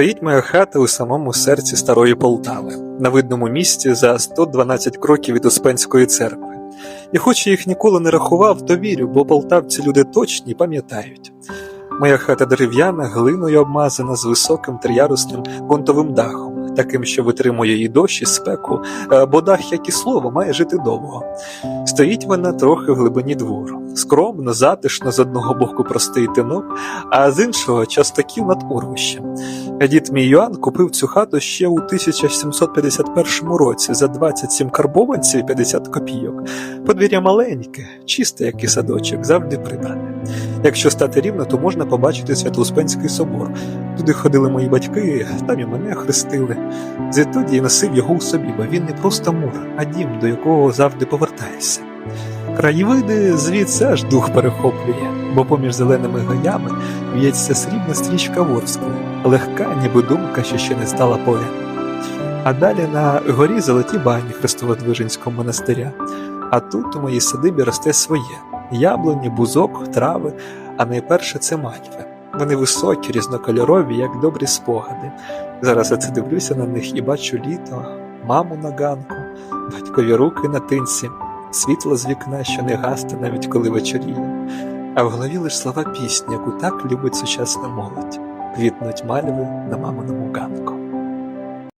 Стоїть моя хата у самому серці старої Полтави, на видному місці за 112 кроків від Успенської церкви. І хоч я їх ніколи не рахував, то вірю, бо полтавці люди точні пам'ятають. Моя хата дерев'яна, глиною обмазана з високим триярусним гонтовим дахом, таким, що витримує і дощ, і спеку, е, бо дах, як і слово, має жити довго. Стоїть вона трохи в глибині двору, скромно, затишно, з одного боку простий тинок, а з іншого частоків над урвищем. Дід мій Йоанн купив цю хату ще у 1751 році за 27 карбованців і 50 копійок. Подвір'я маленьке, чисте, як і садочок, завжди прибране. Якщо стати рівно, то можна побачити Свято-Успенський собор. Туди ходили мої батьки, там і мене хрестили. Звідтоді я носив його у собі, бо він не просто мур, а дім, до якого завжди повертаєшся. Краєвиди звідси аж дух перехоплює, бо поміж зеленими гаями в'ється срібна стрічка Ворскли, легка, ніби думка, що ще не стала поряд. А далі на горі золоті бані Христоводвиженського монастиря. А тут у моїй садибі росте своє яблуні, бузок, трави, а найперше це мальви. Вони високі, різнокольорові, як добрі спогади. Зараз я це дивлюся на них і бачу літо, маму на ганку, батькові руки на тинці, світло з вікна, що не гасне, навіть коли вечоріє. А в голові лиш слова пісні, яку так любить сучасна молодь. Квітнуть мальви на маминому ганку.